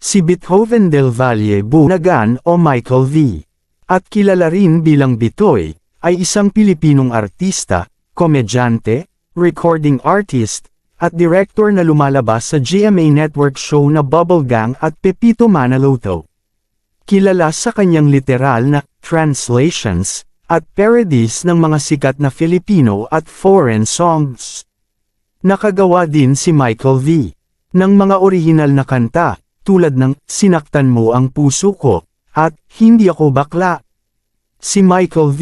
Si Beethoven del Valle Bunagan o Michael V. At kilala rin bilang Bitoy, ay isang Pilipinong artista, komedyante, recording artist, at director na lumalabas sa GMA Network show na Bubble Gang at Pepito Manaloto. Kilala sa kanyang literal na translations at parodies ng mga sikat na Filipino at foreign songs. Nakagawa din si Michael V. ng mga orihinal na kanta, tulad ng Sinaktan Mo Ang Puso Ko, at Hindi Ako Bakla. Si Michael V.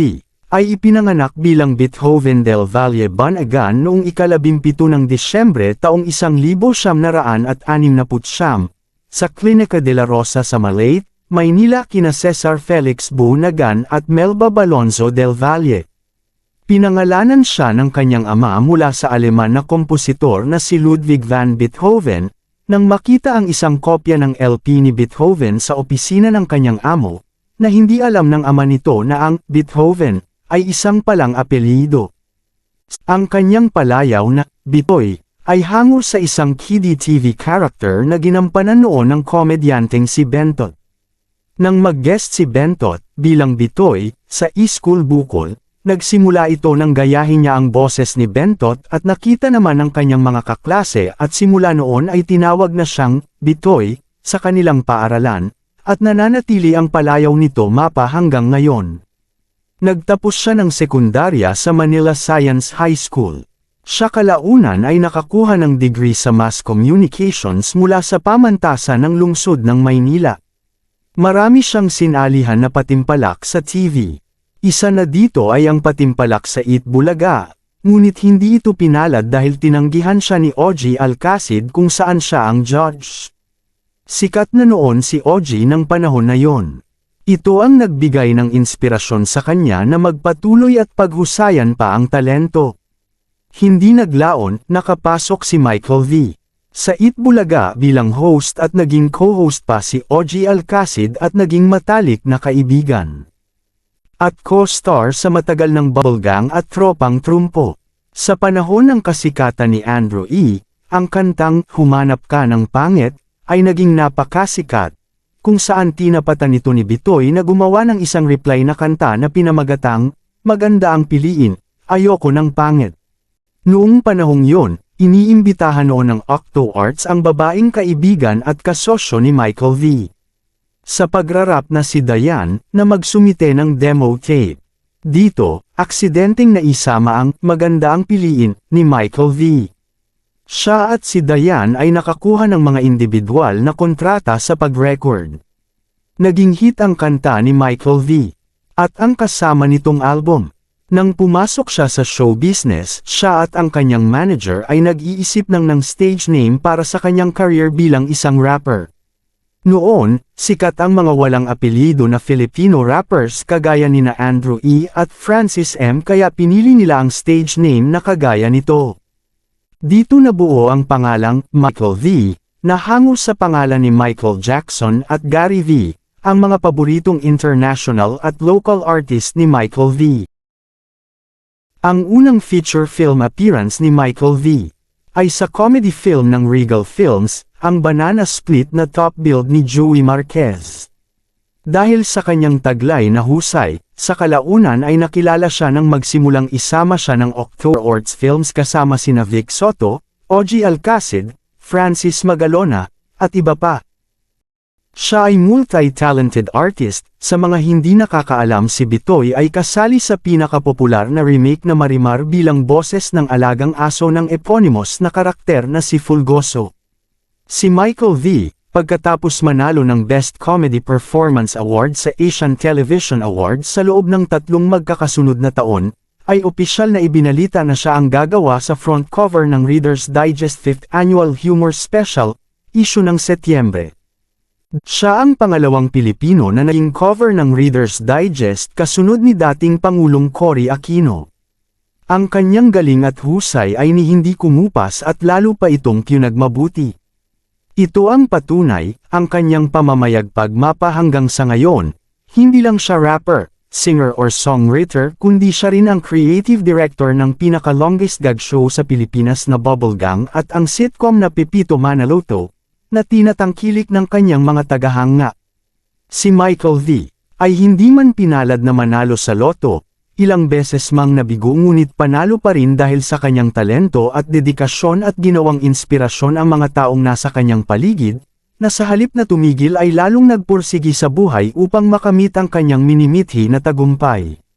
ay ipinanganak bilang Beethoven del Valle Banagan noong ikalabimpito ng Disyembre taong 1969 sa Clinica de la Rosa sa Malate, Maynila kina Cesar Felix Bunagan at Melba Balonzo del Valle. Pinangalanan siya ng kanyang ama mula sa Aleman na kompositor na si Ludwig van Beethoven, nang makita ang isang kopya ng LP ni Beethoven sa opisina ng kanyang amo, na hindi alam ng ama nito na ang Beethoven ay isang palang apelyido. Ang kanyang palayaw na Bitoy ay hango sa isang kiddie TV character na ginampanan noon ng komedyanteng si Bentot. Nang mag-guest si Bentot bilang Bitoy sa e-school Bukol, nagsimula ito nang gayahin niya ang boses ni Bentot at nakita naman ng kanyang mga kaklase at simula noon ay tinawag na siyang Bitoy sa kanilang paaralan at nananatili ang palayaw nito mapa hanggang ngayon. Nagtapos siya ng sekundarya sa Manila Science High School. Siya kalaunan ay nakakuha ng degree sa Mass Communications mula sa pamantasan ng lungsod ng Maynila. Marami siyang sinalihan na patimpalak sa TV. Isa na dito ay ang patimpalak sa Eat Bulaga, ngunit hindi ito pinalad dahil tinanggihan siya ni Ogie Alcacid kung saan siya ang judge. Sikat na noon si Ogie ng panahon na yon. Ito ang nagbigay ng inspirasyon sa kanya na magpatuloy at paghusayan pa ang talento. Hindi naglaon, nakapasok si Michael V. Sa Itbulaga bilang host at naging co-host pa si Ogie Alcacid at naging matalik na kaibigan. At co-star sa matagal ng Bubblegang at Tropang Trumpo. Sa panahon ng kasikatan ni Andrew E., ang kantang Humanap Ka ng Pangit ay naging napakasikat, kung saan tinapatan nito ni Bitoy na gumawa ng isang reply na kanta na pinamagatang, Maganda ang piliin, ayoko ng pangit. Noong panahong yon, iniimbitahan noon ng Octo Arts ang babaeng kaibigan at kasosyo ni Michael V. Sa pagrarap na si Dayan, na magsumite ng demo tape. Dito, aksidenteng naisama ang maganda ang piliin ni Michael V. Siya at si Dayan ay nakakuha ng mga individual na kontrata sa pag-record. Naging hit ang kanta ni Michael V. At ang kasama nitong album. Nang pumasok siya sa show business, siya at ang kanyang manager ay nag-iisip ng ng stage name para sa kanyang career bilang isang rapper. Noon, sikat ang mga walang apelyido na Filipino rappers kagaya ni na Andrew E. at Francis M. kaya pinili nila ang stage name na kagaya nito. Dito nabuo ang pangalang Michael V, na hango sa pangalan ni Michael Jackson at Gary V, ang mga paboritong international at local artist ni Michael V. Ang unang feature film appearance ni Michael V. ay sa comedy film ng Regal Films, ang Banana Split na top billed ni Joey Marquez. Dahil sa kanyang taglay na husay, sa kalaunan ay nakilala siya nang magsimulang isama siya ng Octo Arts Films kasama sina Vic Soto, Ogie Alcacid, Francis Magalona, at iba pa. Siya ay multi-talented artist, sa mga hindi nakakaalam si Bitoy ay kasali sa pinakapopular na remake na Marimar bilang boses ng alagang aso ng eponymous na karakter na si Fulgoso. Si Michael V, pagkatapos manalo ng Best Comedy Performance Award sa Asian Television Awards sa loob ng tatlong magkakasunod na taon, ay opisyal na ibinalita na siya ang gagawa sa front cover ng Reader's Digest 5th Annual Humor Special, issue ng Setyembre. Siya ang pangalawang Pilipino na naging cover ng Reader's Digest kasunod ni dating Pangulong Cory Aquino. Ang kanyang galing at husay ay ni hindi kumupas at lalo pa itong pinagmabuti. Ito ang patunay, ang kanyang pamamayagpag mapa hanggang sa ngayon, hindi lang siya rapper, singer or songwriter kundi siya rin ang creative director ng pinaka-longest gag show sa Pilipinas na Bubblegang at ang sitcom na Pepito Manaloto, na tinatangkilik ng kanyang mga tagahanga. Si Michael V. ay hindi man pinalad na manalo sa loto, ilang beses mang nabigo ngunit panalo pa rin dahil sa kanyang talento at dedikasyon at ginawang inspirasyon ang mga taong nasa kanyang paligid, na sa halip na tumigil ay lalong nagpursigi sa buhay upang makamit ang kanyang minimithi na tagumpay.